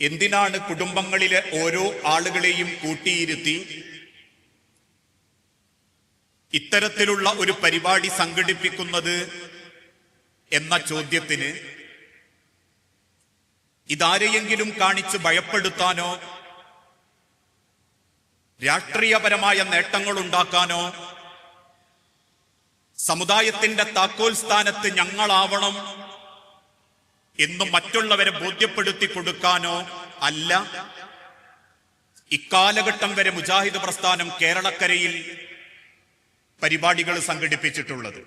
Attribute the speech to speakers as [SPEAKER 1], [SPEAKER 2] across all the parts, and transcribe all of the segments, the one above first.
[SPEAKER 1] എന്തിനാണ് കുടുംബങ്ങളിലെ ഓരോ ആളുകളെയും കൂട്ടിയിരുത്തി ഇത്തരത്തിലുള്ള ഒരു പരിപാടി സംഘടിപ്പിക്കുന്നത് എന്ന ചോദ്യത്തിന് ഇതാരെയെങ്കിലും കാണിച്ച് ഭയപ്പെടുത്താനോ രാഷ്ട്രീയപരമായ നേട്ടങ്ങൾ ഉണ്ടാക്കാനോ സമുദായത്തിന്റെ താക്കോൽ സ്ഥാനത്ത് ഞങ്ങളാവണം എന്ന് മറ്റുള്ളവരെ ബോധ്യപ്പെടുത്തി കൊടുക്കാനോ അല്ല. ഇക്കാലഘട്ടം വരെ മുജാഹിദ് പ്രസ്ഥാനം കേരളക്കരയിൽ പരിപാടികൾ സംഘടിപ്പിച്ചിട്ടുള്ളത്.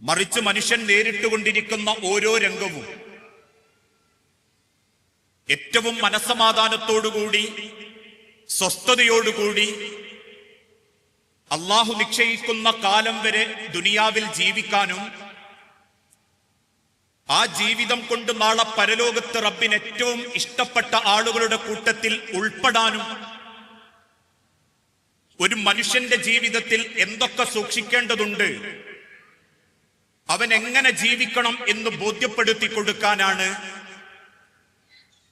[SPEAKER 1] മറിച്ച് മനുഷ്യൻ നേരിട്ടുകൊണ്ടിരിക്കുന്ന ഓരോ രംഗവും ഏറ്റവും മനസ്സമാധാനത്തോടുകൂടി സ്വസ്ഥതയോടുകൂടി അള്ളാഹു നിശ്ചയിക്കുന്ന കാലം വരെ ദുനിയാവിൽ ജീവിക്കാനും ആ ജീവിതം കൊണ്ട് നാളെ പരലോകത്ത് റബ്ബിന് ഏറ്റവും ഇഷ്ടപ്പെട്ട ആളുകളുടെ കൂട്ടത്തിൽ ഉൾപ്പെടാനും ഒരു മനുഷ്യന്റെ ജീവിതത്തിൽ എന്തൊക്കെ സൂക്ഷിക്കേണ്ടതുണ്ട് അവൻ എങ്ങനെ ജീവിക്കണം എന്ന് ബോധ്യപ്പെടുത്തി കൊടുക്കാനാണ്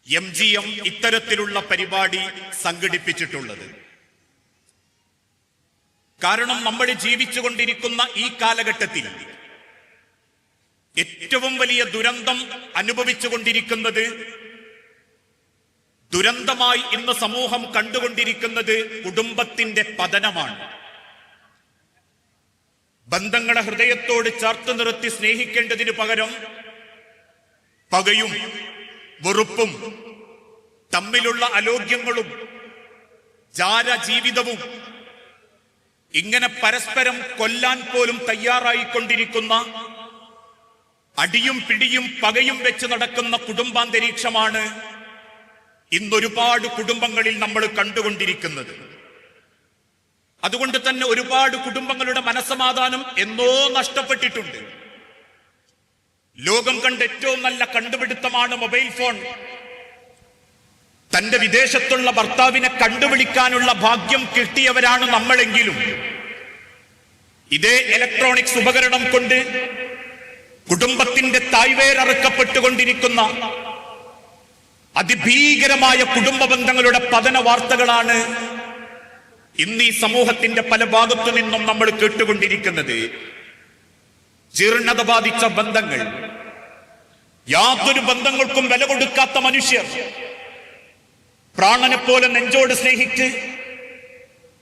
[SPEAKER 1] എം ജി എം ഇത്തരത്തിലുള്ള പരിപാടി സംഘടിപ്പിച്ചിട്ടുള്ളത്. കാരണം നമ്മൾ ജീവിച്ചുകൊണ്ടിരിക്കുന്ന ഈ കാലഘട്ടത്തിൽ ഏറ്റവും വലിയ ദുരന്തം അനുഭവിച്ചുകൊണ്ടിരിക്കുന്നത് ദുരന്തമായി ഇന്ന് സമൂഹം കണ്ടുകൊണ്ടിരിക്കുന്നത് കുടുംബത്തിന്റെ പതനമാണ്. ബന്ധങ്ങളെ ഹൃദയത്തോട് ചേർത്ത് നിർത്തി സ്നേഹിക്കേണ്ടതിന് പകരം പകയും വെറുപ്പും തമ്മിലുള്ള അലോഗ്യങ്ങളും ജാര ജീവിതവും ഇങ്ങനെ പരസ്പരം കൊല്ലാൻ പോലും തയ്യാറായിക്കൊണ്ടിരിക്കുന്ന അടിയും പിടിയും പകയും വെച്ച് നടക്കുന്ന കുടുംബാന്തരീക്ഷമാണ് ഇന്നൊരുപാട് കുടുംബങ്ങളിൽ നമ്മൾ കണ്ടുകൊണ്ടിരിക്കുന്നത്. അതുകൊണ്ട് തന്നെ ഒരുപാട് കുടുംബങ്ങളുടെ മനസ്സമാധാനം എന്നോ നഷ്ടപ്പെട്ടിട്ടുണ്ട്. ലോകം കണ്ട ഏറ്റവും നല്ല കണ്ടുപിടുത്തമാണ് മൊബൈൽ ഫോൺ. തന്റെ വിദേശത്തുള്ള ഭർത്താവിനെ കണ്ടുപിടിക്കാനുള്ള ഭാഗ്യം കിട്ടിയവരാണ് നമ്മളെങ്കിലും. ഇതേ ഇലക്ട്രോണിക്സ് ഉപകരണം കൊണ്ട് കുടുംബത്തിന്റെ തായ്വേരറുക്കപ്പെട്ടുകൊണ്ടിരിക്കുന്ന അതിഭീകരമായ കുടുംബ ബന്ധങ്ങളുടെ പതന വാർത്തകളാണ് ഇന്ന് ഈ സമൂഹത്തിന്റെ പല ഭാഗത്തു നിന്നും നമ്മൾ കേട്ടുകൊണ്ടിരിക്കുന്നത്. ജീർണത ബാധിച്ച ബന്ധങ്ങൾ യാതൊരു ബന്ധങ്ങൾക്കും വില കൊടുക്കാത്ത മനുഷ്യർ പ്രാണനെ പോലെ നെഞ്ചോട് സ്നേഹിച്ച്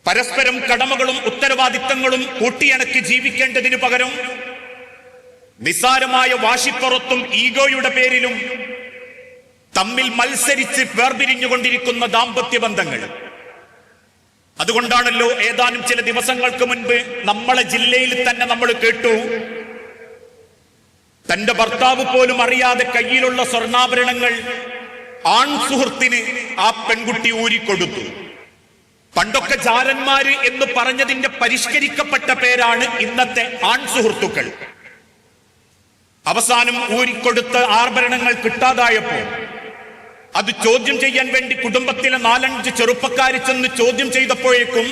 [SPEAKER 1] പരസ്പരം കടമകളും ഉത്തരവാദിത്തങ്ങളും കൂട്ടിയണക്കി ജീവിക്കേണ്ടതിനു പകരം നിസാരമായ വാശിപ്പുറത്തും ഈഗോയുടെ പേരിലും തമ്മിൽ മത്സരിച്ച് വേർപിരിഞ്ഞുകൊണ്ടിരിക്കുന്ന ദാമ്പത്യ ബന്ധങ്ങൾ. അതുകൊണ്ടാണല്ലോ ഏതാനും ചില ദിവസങ്ങൾക്ക് മുൻപ് നമ്മളെ ജില്ലയിൽ തന്നെ നമ്മൾ കേട്ടു. തന്റെ ഭർത്താവ് പോലും അറിയാതെ കയ്യിലുള്ള സ്വർണാഭരണങ്ങൾ ആൺ സുഹൃത്തിന് ആ പെൺകുട്ടി ഊരിക്കൊടുത്തു. പണ്ടൊക്കെ ചാരന്മാര് എന്ന് പറഞ്ഞതിന്റെ പരിഷ്കരിക്കപ്പെട്ട പേരാണ് ഇന്നത്തെ ആൺ സുഹൃത്തുക്കൾ. അവസാനം ഊരിക്കൊടുത്ത ആർഭരണങ്ങൾ കിട്ടാതായപ്പോൾ അത് ചോദ്യം ചെയ്യാൻ വേണ്ടി കുടുംബത്തിലെ നാലഞ്ച് ചെറുപ്പക്കാർ ചെന്ന് ചോദ്യം ചെയ്തപ്പോഴേക്കും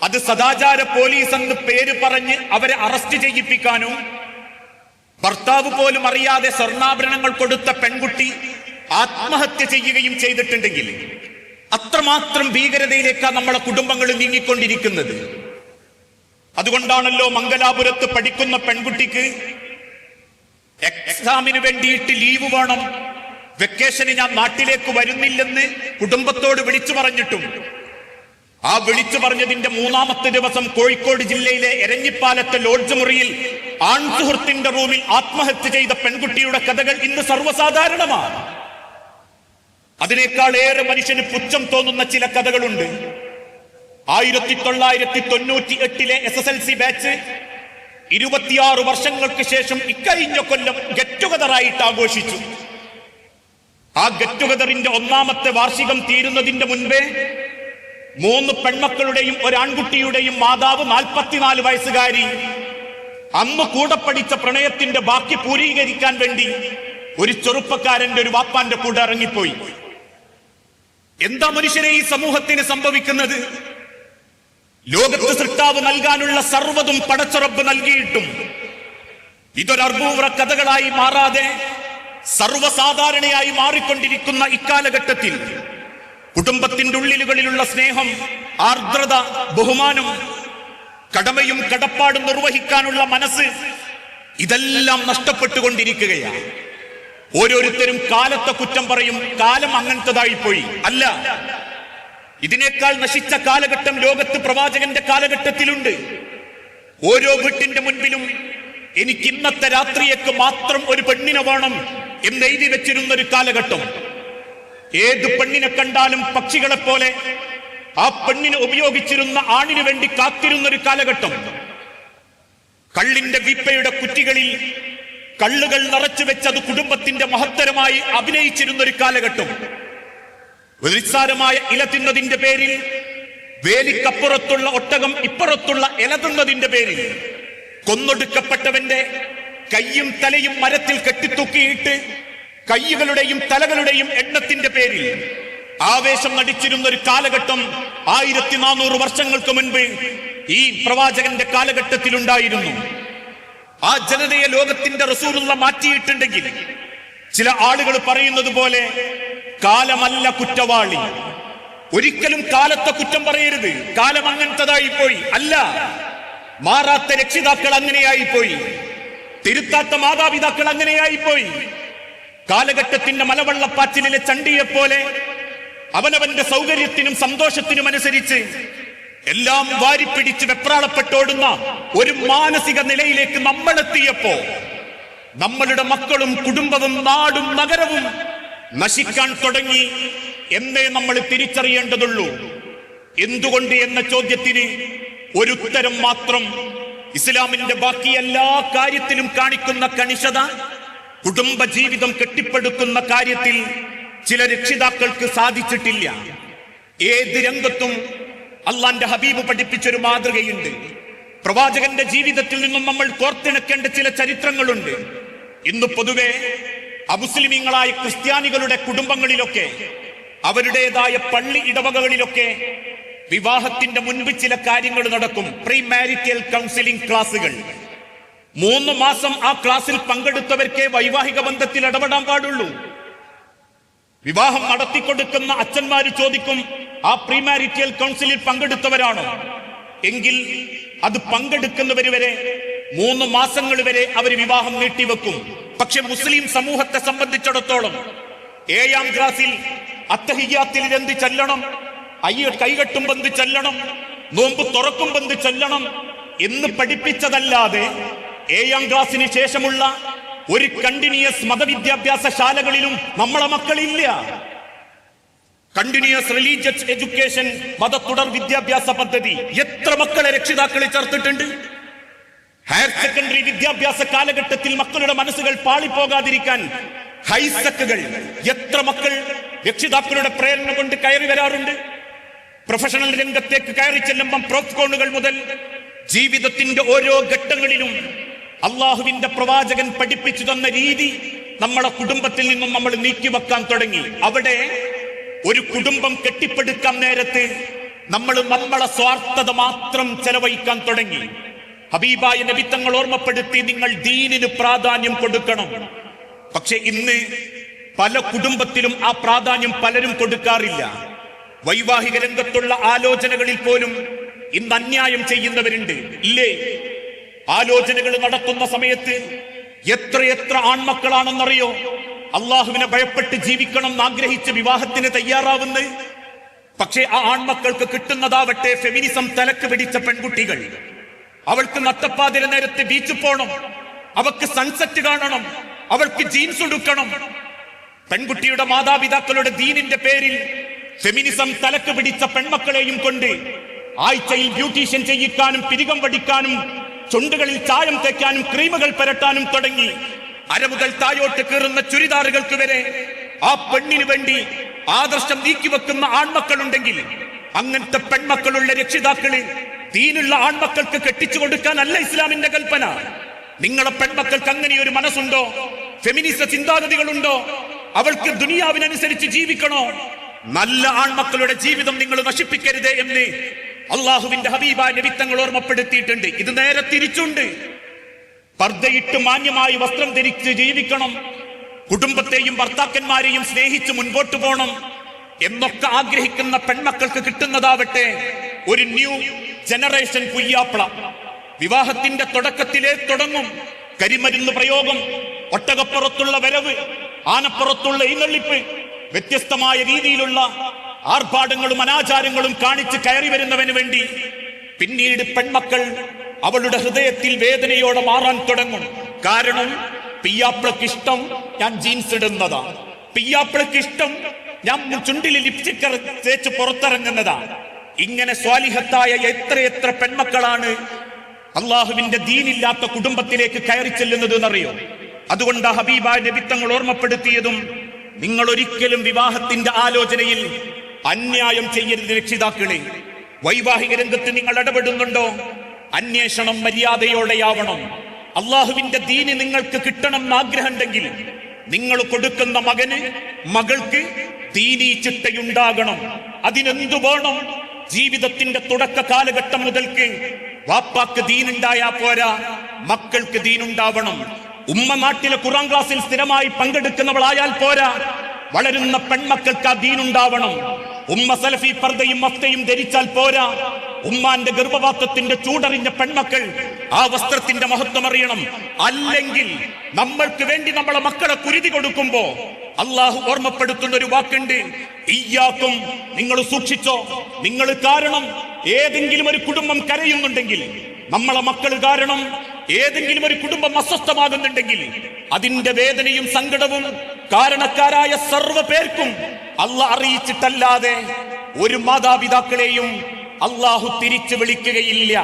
[SPEAKER 1] അത് സദാചാര പോലീസ് എന്ന് പേര് പറഞ്ഞ് അവരെ അറസ്റ്റ് ചെയ്യിപ്പിക്കാനും ഭർത്താവ് പോലും അറിയാതെ സ്വർണാഭരണങ്ങൾ കൊടുത്ത പെൺകുട്ടി ആത്മഹത്യ ചെയ്യുകയും ചെയ്തിട്ടുണ്ടെങ്കിൽ അത്രമാത്രം ഭീകരതയിലേക്കാണ് നമ്മളെ കുടുംബങ്ങൾ നീങ്ങിക്കൊണ്ടിരിക്കുന്നത്. അതുകൊണ്ടാണല്ലോ മംഗലാപുരത്ത് പഠിക്കുന്ന പെൺകുട്ടിക്ക് എക്സാമിന് വേണ്ടിയിട്ട് ലീവ് വേണം. വെക്കേഷന് ഞാൻ നാട്ടിലേക്ക് വരുന്നില്ലെന്ന് കുടുംബത്തോട് വിളിച്ചു പറഞ്ഞിട്ടും. ആ വിളിച്ചു പറഞ്ഞതിന്റെ മൂന്നാമത്തെ ദിവസം കോഴിക്കോട് ജില്ലയിലെ എരഞ്ഞിപ്പാലത്തെ ലോഡ്ജ് മുറിയിൽ ആൺസുഹൃത്തിന്റെ റൂമിൽ ആത്മഹത്യ ചെയ്ത പെൺകുട്ടിയുടെ കഥകൾ ഇന്ന് സർവസാധാരണമാണ്. അതിനേക്കാൾ ഏറെ മനുഷ്യന് പുച്ഛം തോന്നുന്ന ചില കഥകളുണ്ട്. ആയിരത്തി തൊള്ളായിരത്തി തൊണ്ണൂറ്റി എട്ടിലെ S S L C batch ഇരുപത്തിയാറ് വർഷങ്ങൾക്ക് ശേഷം ഇക്കഴിഞ്ഞ കൊല്ലം ഗെറ്റ് ടുഗതറായിട്ട് ആഘോഷിച്ചു. ആ ഗെറ്റ് ടുഗതറിന്റെ ഒന്നാമത്തെ വാർഷികം തീരുന്നതിന്റെ മുൻപേ മൂന്ന് പെൺമക്കളുടെയും ഒരാൺകുട്ടിയുടെയും മാതാവ് നാൽപ്പത്തിനാല് വയസ്സുകാരി അന്ന് കൂടെ പഠിച്ച പ്രണയത്തിന്റെ ബാക്കി പൂരീകരിക്കാൻ വേണ്ടി ഒരു ചെറുപ്പക്കാരന്റെ ഒരു വാപ്പാന്റെ കൂടെ ഇറങ്ങിപ്പോയി. എന്താ മനുഷ്യരെ ഈ സമൂഹത്തിന് സംഭവിക്കുന്നത്? ലോകത്ത് സൃഷ്ടാവ് നൽകാനുള്ള സർവതും പടച്ചുറപ്പ് നൽകിയിട്ടും ഇതൊരർഭൂവ്ര കഥകളായി മാറാതെ സർവസാധാരണയായി മാറിക്കൊണ്ടിരിക്കുന്ന ഇക്കാലഘട്ടത്തിൽ കുടുംബത്തിന്റെ ഉള്ളിലുകളിലുള്ള സ്നേഹം ആർദ്രത ബഹുമാനം കടമയും കടപ്പാടും നിർവഹിക്കാനുള്ള മനസ്സ് ഇതെല്ലാം നഷ്ടപ്പെട്ടുകൊണ്ടിരിക്കുകയാണ്. ഓരോരുത്തരും കാലത്തെ കുറ്റം പറയും കാലം അങ്ങനത്തതായി പോയി അല്ല ഇതിനേക്കാൾ നശിച്ച കാലഘട്ടം ലോകത്ത് പ്രവാചകന്റെ കാലഘട്ടത്തിലുണ്ട്. ഓരോ വീട്ടിന്റെ മുൻപിലും എനിക്ക് ഇന്നത്തെ രാത്രിയേക്ക് മാത്രം ഒരു പെണ്ണിനെ വേണം എന്ന് എഴുതി വെച്ചിരുന്ന ഒരു കാലഘട്ടം. ഏത് പെണ്ണിനെ കണ്ടാലും പക്ഷികളെ പോലെ ആ പെണ്ണിനെ ഉപയോഗിച്ചിരുന്ന ആണിനു വേണ്ടി കാത്തിരുന്ന ഒരു കാലഘട്ടം. കള്ളിന്റെ വിപ്പയുടെ കുറ്റികളിൽ കള്ളുകൾ നിറച്ചു വെച്ചത് കുടുംബത്തിന്റെ മഹത്തരമായി അഭിനയിച്ചിരുന്ന ഒരു കാലഘട്ടം. നിസ്സാരമായ ഇല തിന്നതിന്റെ പേരിൽ വേലിക്കപ്പുറത്തുള്ള ഒട്ടകം ഇപ്പുറത്തുള്ള ഇല തിന്നതിന്റെ പേരിൽ കൊന്നൊടുക്കപ്പെട്ടവന്റെ കയ്യും തലയും മരത്തിൽ കെട്ടിത്തൂക്കിയിട്ട് കയ്യുകളുടെയും തലകളുടെയും എണ്ണത്തിന്റെ പേരിൽ ആവേശം നടിച്ചിരുന്ന ഒരു കാലഘട്ടം ആയിരത്തി നാനൂറ് വർഷങ്ങൾക്ക് മുൻപ് ഈ പ്രവാചകന്റെ കാലഘട്ടത്തിലുണ്ടായിരുന്നു. ആ ജനതയെ ലോകത്തിന്റെ റസൂലുള്ള മാറ്റിയിട്ടുണ്ടെങ്കിൽ ചില ആളുകൾ പറയുന്നത് പോലെ കാലമല്ല കുറ്റവാളി. ഒരിക്കലും കാലത്തെ കുറ്റം പറയരുത്. കാലം അങ്ങനത്തതായി പോയി. അല്ല മാറാത്ത രക്ഷിതാക്കൾ അങ്ങനെയായി പോയി. തിരുത്താത്ത മാതാപിതാക്കൾ അങ്ങനെയായി പോയി. കാലഘട്ടത്തിന്റെ മലവെള്ളപ്പാച്ചിലെ ചണ്ടിയെ പോലെ അവനവന്റെ സൗകര്യത്തിനും സന്തോഷത്തിനും അനുസരിച്ച് എല്ലാം വാരിപ്പിടിച്ച് വെപ്രാളപ്പെട്ടോടുന്ന ഒരു മാനസിക നിലയിലേക്ക് നമ്മളെത്തിയപ്പോ നമ്മളുടെ മക്കളും കുടുംബവും നാടും നഗരവും നശിക്കാൻ തുടങ്ങി എന്നേ നമ്മൾ തിരിച്ചറിയേണ്ടതുള്ളൂ. എന്തുകൊണ്ട് എന്ന ചോദ്യത്തിന് ഒരു ഉത്തരം മാത്രം ഇസ്ലാമിന്റെ ബാക്കി എല്ലാ കാര്യത്തിലും കാണിക്കുന്ന കണിശത കുടുംബ ജീവിതം കെട്ടിപ്പടുക്കുന്ന കാര്യത്തിൽ ചില രക്ഷിതാക്കൾക്ക് സാധിച്ചിട്ടില്ല. ഏത് രംഗത്തും അള്ളാന്റെ ഹബീബ് പഠിപ്പിച്ചൊരു മാതൃകയുണ്ട്. പ്രവാചകന്റെ ജീവിതത്തിൽ നിന്നും നമ്മൾ കോർത്തിണക്കേണ്ട ചില ചരിത്രങ്ങളുണ്ട്. ഇന്ന് പൊതുവെ അമുസ്ലിമീങ്ങളായ ക്രിസ്ത്യാനികളുടെ കുടുംബങ്ങളിലൊക്കെ അവരുടേതായ പള്ളി ഇടവകകളിലൊക്കെ വിവാഹത്തിന്റെ മുൻപ് ചില കാര്യങ്ങൾ നടക്കും. പ്രീ മാരിറ്റൽ കൗൺസിലിംഗ് ക്ലാസുകൾ മൂന്ന് മാസം ആ ക്ലാസ്സിൽ പങ്കെടുത്തവർക്കേ വൈവാഹിക ബന്ധത്തിൽ ഇടപെടാൻ പാടുള്ളൂ. വിവാഹം നടത്തിക്കൊടുക്കുന്ന അച്ഛന്മാര് ചോദിക്കും ആ പ്രീ മാരിറ്റൽ കൗൺസിലിൽ പങ്കെടുത്തവരാണോ? എങ്കിൽ അത് പങ്കെടുക്കുന്നവര് വരെ മൂന്ന് മാസങ്ങൾ വരെ അവർ വിവാഹം നീട്ടിവെക്കും. പക്ഷെ മുസ്ലിം സമൂഹത്തെ സംബന്ധിച്ചിടത്തോളം ഏഴാം ക്ലാസ്സിൽ അത്തഹിയാത്തിൽ എന്ത് ചെല്ലണം? അയ്യ കൈകെട്ടും ബന്ധ് ചെല്ലണം? നോമ്പ് തുറക്കും ബന്ധ് ചെല്ലണം? എന്ന് പഠിപ്പിച്ചതല്ലാതെ ഏഴാം ക്ലാസ്സിന് ശേഷമുള്ള ഒരു കണ്ടിന്യൂസ് മതവിദ്യാഭ്യാസ ശാലകളിലും നമ്മളെ മക്കളില്ല. കണ്ടിന്യൂസ് റിലീജിയസ് എഡ്യൂക്കേഷൻ മത തുടർ വിദ്യാഭ്യാസ പദ്ധതി. എത്ര മക്കളെ രക്ഷിതാക്കളെ ചേർത്തിട്ടുണ്ട്? ഹയർ സെക്കൻഡറി വിദ്യാഭ്യാസ കാലഘട്ടത്തിൽ മക്കളുടെ മനസ്സുകൾ പാളിപ്പോകാതിരിക്കാൻ ഹൈസക്കുകൾ എത്ര മക്കൾ രക്ഷിതാക്കളുടെ പ്രേരണ കൊണ്ട് കയറി വരാറുണ്ട്? പ്രൊഫഷണൽ രംഗത്തേക്ക് കയറി ചെല്ലുമ്പം പ്രോത്കോണുകൾ മുതൽ ജീവിതത്തിന്റെ ഓരോ ഘട്ടങ്ങളിലും അള്ളാഹുവിന്റെ പ്രവാചകൻ പഠിപ്പിച്ചു തന്ന രീതി നമ്മളെ കുടുംബത്തിൽ നിന്നും നമ്മൾ നീക്കിവെക്കാൻ തുടങ്ങി. അവിടെ ഒരു കുടുംബം കെട്ടിപ്പടുക്കാൻ നേരത്ത് നമ്മൾ നമ്മളെ സ്വാർത്ഥത മാത്രം ചെലവഴിക്കാൻ തുടങ്ങി. ഹബീബായ നബിത്തങ്ങൾ ഓർമ്മപ്പെടുത്തി നിങ്ങൾ ദീനിന് പ്രാധാന്യം കൊടുക്കണം. പക്ഷെ ഇന്ന് പല കുടുംബത്തിലും ആ പ്രാധാന്യം പലരും കൊടുക്കാറില്ല. വൈവാഹിക രംഗത്തുള്ള ആലോചനകളിൽ പോലും ഇന്ന് അന്യായം ചെയ്യുന്നവരുണ്ട്. ഇല്ലേ? ആലോചനകൾ നടത്തുന്ന സമയത്ത് എത്ര എത്ര ആൺമക്കളാണെന്നറിയോ? അള്ളാഹുവിനെ ഭയപ്പെട്ട് ജീവിക്കണം ആഗ്രഹിച്ച് വിവാഹത്തിന് തയ്യാറാവുന്നത്? പക്ഷേ ആ ആൺമക്കൾക്ക് കിട്ടുന്നതാവട്ടെ ഫെമിനിസം തലക്ക് പിടിച്ച പെൺകുട്ടികൾ. അവൾക്ക് നട്ടപ്പാതിര നേരത്തെ ബീച്ച് പോണം. അവൾക്ക് സൺസെറ്റ് കാണണം. അവൾക്ക് ജീൻസ് ഉടുക്കണം. പെൺകുട്ടിയുടെ മാതാപിതാക്കളുടെ ദീനിന്റെ പേരിൽ ഫെമിനിസം തലക്ക് പിടിച്ച പെൺമക്കളെയും കൊണ്ട് ആഴ്ചയിൽ ബ്യൂട്ടീഷ്യൻ ചെയ്യിക്കാനും പിരികം വടിക്കാനും ചുണ്ടുകളിൽ ചായം തേക്കാനും ക്രീമുകൾ പരട്ടാനും തുടങ്ങി. അരമുകൾ തായോട്ട് കീറുന്ന ചുരിദാറുകൾക്ക് വരെ ആ പെണ്ണിനു വേണ്ടി ആദർശം നീക്കിവെക്കുന്ന ആൺമക്കളുണ്ടെങ്കിൽ അങ്ങനത്തെ പെൺമക്കളുള്ള രക്ഷിതാക്കൾ ദീനുള്ള ആൺമക്കൾക്ക് കെട്ടിച്ചു കൊടുക്കാനല്ല ഇസ്ലാമിന്റെ കൽപ്പന. നിങ്ങളെ പെൺമക്കൾക്ക് അങ്ങനെ ഒരു മനസ്സുണ്ടോ? ഫെമിനിസ്റ്റ് ചിന്താഗതികളുണ്ടോ? അവൾക്ക് ദുനിയാവിനനുസരിച്ച് ജീവിക്കണോ? നല്ല ആൺമക്കളുടെ ജീവിതം നിങ്ങൾ നശിപ്പിക്കരുതേ എന്ന് അള്ളാഹുവിന്റെ ഹബീബ നിമിത്തങ്ങൾ ഓർമ്മപ്പെടുത്തിയിട്ടുണ്ട്. ഇത് നേരെ തിരിച്ചുണ്ട്. പർദ്ദയിട്ട് മാന്യമായി വസ്ത്രം ധരിച്ച് ജീവിക്കണം. കുടുംബത്തെയും ഭർത്താക്കന്മാരെയും സ്നേഹിച്ച് മുൻപോട്ട് പോകണം എന്നൊക്കെ ആഗ്രഹിക്കുന്ന പെൺമക്കൾക്ക് കിട്ടുന്നതാവട്ടെ ഒരു ന്യൂ ജനറേഷൻ പുയ്യാപ്പള. വിവാഹത്തിന്റെ തുടക്കത്തിലേ തുടങ്ങും. കരിമരുന്ന് പ്രയോഗം ഒട്ടകപ്പുറത്തുള്ള വരവ് ആനപ്പുറത്തുള്ള എഴുന്നള്ളിപ്പ് വ്യത്യസ്തമായ രീതിയിലുള്ള ആർഭാടങ്ങളും അനാചാരങ്ങളും കാണിച്ച് കയറി വരുന്നവന് വേണ്ടി പിന്നീട് പെൺമക്കൾ അവളുടെ ഹൃദയത്തിൽ വേദനയോടെ മാറാൻ തുടങ്ങും. കാരണം പിയ്യാപ്പിളക്ക് ഇഷ്ടം ഞാൻ ജീൻസ് ഇടുന്നതാണ് പിയ്യാപ്പിളക്ക് ഇഷ്ടം ഞാൻ ചുണ്ടിൽ ലിപ്സ്റ്റിക്കർ തേച്ച് പുറത്തിറങ്ങുന്നതാ ഇങ്ങനെ സ്വാലിഹത്തായ എത്ര എത്ര പെൺമക്കളാണ് അള്ളാഹുവിന്റെ ദീനില്ലാത്ത കുടുംബത്തിലേക്ക് കയറി ചെല്ലുന്നത് എന്നറിയോ? അതുകൊണ്ട് ഹബീബ നബിത്തങ്ങൾ ഓർമ്മപ്പെടുത്തിയതും നിങ്ങൾ ഒരിക്കലും വിവാഹത്തിന്റെ ആലോചനയിൽ അന്യായം ചെയ്യരുത് രക്ഷിതാക്കളെ. വൈവാഹിക രംഗത്ത് നിങ്ങൾ ഇടപെടുന്നുണ്ടോ? അന്വേഷണം മര്യാദയോടെയാവണം. അള്ളാഹുവിന്റെ ദീന് നിങ്ങൾക്ക് കിട്ടണം എന്ന് ആഗ്രഹമുണ്ടെങ്കിൽ നിങ്ങൾ കൊടുക്കുന്ന മകന് മകൾക്ക് ദീനീ ചിട്ടയുണ്ടാകണം. അതിനെന്തു വേണം? ജീവിതത്തിന്റെ തുടക്ക കാലഘട്ടം മുതൽക്ക് വാപ്പാക്ക് ദീനുണ്ടായാ പോരാ. മക്കൾക്ക് ദീനുണ്ടാവണം. ഉമ്മ നാട്ടിലെ ഖുറാൻ ക്ലാസ്സിൽ സ്ഥിരമായി പങ്കെടുക്കുന്നവളായാൽ പോരാ. വളരുന്ന പെൺമക്കൾക്ക് ആ ദീനുണ്ടാവണം. ഉമ്മ സലഫി പർദയും മഫ്തയും ധരിച്ചാൽ പോരാ. ഉമ്മാന്റെ ഗർഭപാത്രത്തിന്റെ ചൂടറിഞ്ഞ പെൺമക്കൾ ആ വസ്ത്രത്തിന്റെ മഹത്വം അറിയണം. അല്ലെങ്കിൽ നമ്മൾക്ക് വേണ്ടി നമ്മളെ മക്കളെ കുരുതി കൊടുക്കുമ്പോ അള്ളാഹു ഓർമ്മപ്പെടുത്തുന്ന ഒരു വാക്കുണ്ട്. ഇയാക്കും നിങ്ങൾ സൂക്ഷിച്ചോ. നിങ്ങൾ കാരണം ഏതെങ്കിലും ഒരു കുടുംബം കരയുന്നുണ്ടെങ്കിൽ നമ്മളെ മക്കൾ കാരണം ഏതെങ്കിലും ഒരു കുടുംബം അസ്വസ്ഥമാകുന്നുണ്ടെങ്കിൽ അതിന്റെ വേദനയും സങ്കടവും കാരണക്കാരായ സർവ പേർക്കും അല്ല അറിയിച്ചിട്ടല്ലാതെ ഒരു മാതാപിതാക്കളെയും അള്ളാഹു തിരിച്ചു വിളിക്കുകയില്ല.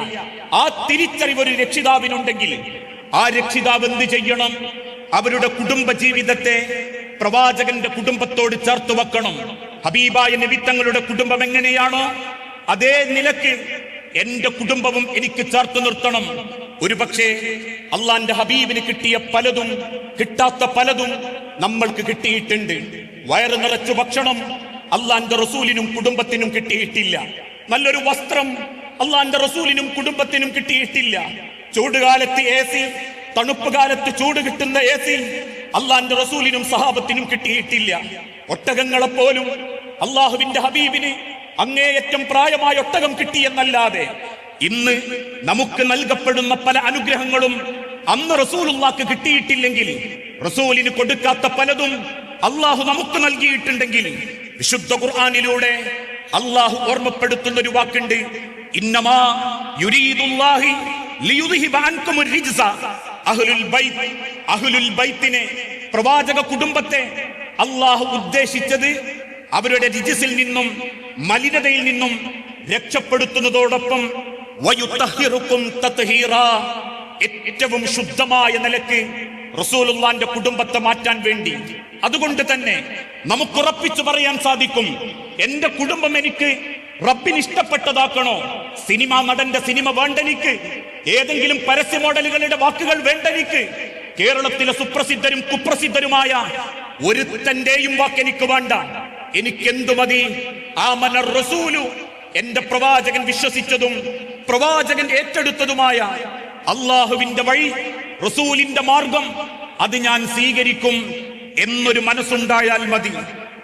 [SPEAKER 1] ആ തിരിച്ചറിവ് ഒരു രക്ഷിതാവിനുണ്ടെങ്കിൽ ആ രക്ഷിതാവ് എന്ത് ചെയ്യണം? അവരുടെ കുടുംബ ജീവിതത്തെ പ്രവാചകന്റെ കുടുംബത്തോട് ചേർത്ത് വെക്കണം. ഹബീബായ നിമിത്തങ്ങളുടെ കുടുംബം എങ്ങനെയാണോ? അതേ നിലയ്ക്ക് എന്റെ കുടുംബവും എനിക്ക് ചേർത്ത് നിർത്തണം. ഒരു പക്ഷേ അള്ളാന്റെ ഹബീബിന് കിട്ടിയ പലതും കിട്ടാത്ത പലതും നമ്മൾക്ക് കിട്ടിയിട്ടുണ്ട്. വയറ് നിറച്ചു ഭക്ഷണം അള്ളാന്റെ റസൂലിനും കുടുംബത്തിനും കിട്ടിയിട്ടില്ല. നല്ലൊരു വസ്ത്രം അള്ളാന്റെ റസൂലിനും കുടുംബത്തിനും കിട്ടിയിട്ടില്ല. ചൂടുകാലത്ത് എ സി തണുപ്പ് കാലത്ത് ചൂട് കിട്ടുന്ന എ സി അള്ളാന്റെ റസൂലിനും സഹാബത്തിനും കിട്ടിയിട്ടില്ല. ഒട്ടകങ്ങളെ പോലും അള്ളാഹുവിന്റെ ഹബീബിന് അങ്ങേയറ്റം പ്രായമായ ഒട്ടകം കിട്ടിയെന്നല്ലാതെ ഇന്ന് നമുക്ക് നൽകപ്പെടുന്ന പല അനുഗ്രഹങ്ങളും അന്ന് റസൂലുള്ളാക്ക് കിട്ടിയിട്ടില്ലെങ്കിൽ റസൂലിന് കൊടുക്കാത്ത പലതും അള്ളാഹു നമുക്ക് നൽകിയിട്ടുണ്ടെങ്കിൽ വിശുദ്ധ ഖുർആാനിലൂടെ അള്ളാഹു ഓർമ്മപ്പെടുത്തുന്ന ഒരു വാക്കുണ്ട്. ഇന്നമാ യുരീദുല്ലാഹി അഹ്ലുൽ ബൈത്ത് അഹ്ലുൽ ബൈത്തിനെ പ്രവാചക കുടുംബത്തെ അള്ളാഹു ഉദ്ദേശിച്ചത് അവരുടെ രിജിസിൽ നിന്നും മലിനതയിൽ നിന്നും രക്ഷപ്പെടുത്തുന്നതോടൊപ്പം ഏറ്റവും ശുദ്ധമായ നിലയ്ക്ക് റസൂലുള്ളാന്റെ കുടുംബത്തെ മാറ്റാൻ വേണ്ടി. അതുകൊണ്ട് തന്നെ നമുക്ക് ഉറപ്പിച്ചു പറയാൻ സാധിക്കും എന്റെ കുടുംബം എനിക്ക് റബ്ബിന് ഇഷ്ടപ്പെട്ടതാക്കണോ? സിനിമ നടന്റെ സിനിമ വേണ്ടെനിക്ക് ഏതെങ്കിലും പരസ്യ മോഡലുകളുടെ വാക്കുകൾ വേണ്ടെനിക്ക് കേരളത്തിലെ സുപ്രസിദ്ധരും കുപ്രസിദ്ധരുമായ ഒരുത്തന്റെയും വാക്ക് എനിക്ക് വേണ്ട. എനിക്കെന്തു മതി? ആ മനർ റസൂലു. എന്റെ പ്രവാചകൻ വിശ്വസിച്ചതും പ്രവാചകൻ ഏറ്റെടുത്തതുമായ അള്ളാഹുവിന്റെ വഴി റസൂലിന്റെ മാർഗം അത് ഞാൻ സ്വീകരിക്കും എന്നൊരു മനസ്സുണ്ടായാൽ മതി.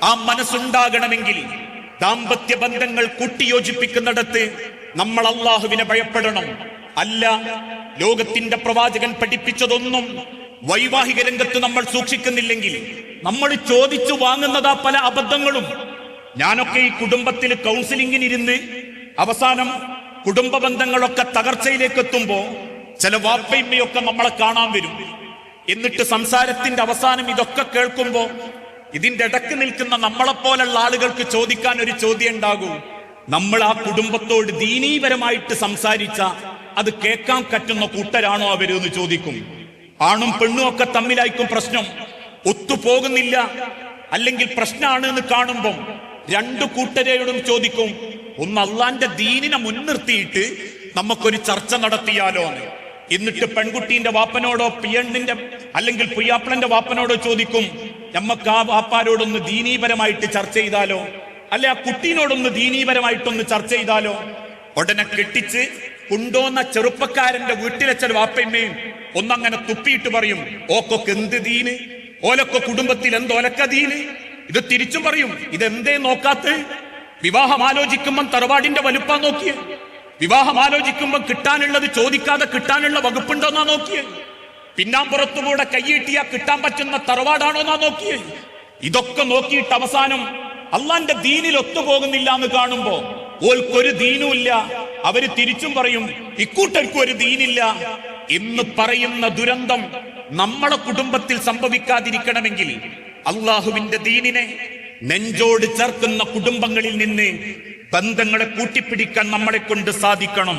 [SPEAKER 1] ആ മനസ്സുണ്ടാകണമെങ്കിൽ ദാമ്പത്യ ബന്ധങ്ങൾ കൂട്ടിയോജിപ്പിക്കുന്നിടത്ത് നമ്മൾ അള്ളാഹുവിനെ ഭയപ്പെടണം. അല്ല ലോകത്തിന്റെ പ്രവാചകൻ പഠിപ്പിച്ചതൊന്നും വൈവാഹിക രംഗത്ത് നമ്മൾ സൂക്ഷിക്കുന്നില്ലെങ്കിൽ നമ്മൾ ചോദിച്ചു വാങ്ങുന്നതാ പല അബദ്ധങ്ങളും. ഞാനൊക്കെ ഈ കുടുംബത്തിൽ കൗൺസിലിങ്ങിനിരുന്ന് അവസാനം കുടുംബ ബന്ധങ്ങളൊക്കെ തകർച്ചയിലേക്ക് എത്തുമ്പോ ചില വാപ്പയമ്മയൊക്കെ നമ്മളെ കാണാൻ വരും. എന്നിട്ട് സംസാരത്തിന്റെ അവസാനം ഇതൊക്കെ കേൾക്കുമ്പോ ഇതിന്റെ ഇടയ്ക്ക് നിൽക്കുന്ന നമ്മളെപ്പോലുള്ള ആളുകൾക്ക് ചോദിക്കാൻ ഒരു ചോദ്യം ഉണ്ടാകൂ. നമ്മൾ ആ കുടുംബത്തോട് ദീനീപരമായിട്ട് സംസാരിച്ച അത് കേൾക്കാൻ കറ്റുന്ന കൂട്ടരാണോ അവരെന്ന് ചോദിക്കും. ആണും പെണ്ണും ഒക്കെ തമ്മിലായിരിക്കും പ്രശ്നം. ഒത്തുപോകുന്നില്ല. അല്ലെങ്കിൽ പ്രശ്നമാണ് എന്ന് കാണുമ്പം രണ്ടു കൂട്ടരെയോടും ചോദിക്കും ഒന്ന് അള്ളാന്റെ ദീനിനെ മുൻനിർത്തിയിട്ട് നമുക്കൊരു ചർച്ച നടത്തിയാലോ എന്ന്. എന്നിട്ട് പെൺകുട്ടീന്റെ വാപ്പനോടോ പിയണ്ണിന്റെ അല്ലെങ്കിൽ പുയ്യാപ്പിളന്റെ വാപ്പനോടോ ചോദിക്കും നമുക്ക് ആ വാപ്പാരോടൊന്ന് ദീനീപരമായിട്ട് ചർച്ച ചെയ്താലോ? അല്ലെ ആ കുട്ടീനോടൊന്ന് ദീനീപരമായിട്ടൊന്ന് ചർച്ച ചെയ്താലോ? ഉടനെ കെട്ടിച്ച് കൊണ്ടുവന്ന ചെറുപ്പക്കാരന്റെ വീട്ടിലെ ചില വാപ്പയമ്മയും ഒന്നങ്ങനെ തുപ്പിയിട്ട് പറയും ഓക്കൊക്കെ എന്ത് ദീന്? ഓലൊക്കെ കുടുംബത്തിൽ എന്തോലക്കതീന് ഇത് തിരിച്ചു പറയും ഇതെന്തേ നോക്കാത്ത വിവാഹം ആലോചിക്കുമ്പം തറവാടിന്റെ വലുപ്പം നോക്കിയേ. വിവാഹം ആലോചിക്കുമ്പം കിട്ടാനുള്ളത് ചോദിക്കാതെ കിട്ടാനുള്ള വകുപ്പുണ്ടോന്നാ നോക്കിയേ. പിന്നാമ്പുറത്തുകൂടെ കൈയിട്ടിയ കിട്ടാൻ പറ്റുന്ന തറവാടാണോ എന്നാ നോക്കിയേ. ഇതൊക്കെ നോക്കിയിട്ട് അവസാനം അള്ളാന്റെ ദീനിൽ ഒത്തുപോകുന്നില്ല എന്ന് കാണുമ്പോ ഓൽക്കൊരു ദീനുമില്ല. അവർ തിരിച്ചും പറയും ഇക്കൂട്ടർക്കും ഒരു ദീനില്ല. എന്ന് പറയുന്ന ദുരന്തം നമ്മളെ കുടുംബത്തിൽ സംഭവിക്കാതിരിക്കണമെങ്കിൽ അള്ളാഹുവിന്റെ ദീനിനെ നെഞ്ചോട് ചേർക്കുന്ന കുടുംബങ്ങളിൽ നിന്ന് ബന്ധങ്ങളെ കൂട്ടിപ്പിടിക്കാൻ നമ്മളെ കൊണ്ട് സാധിക്കണം.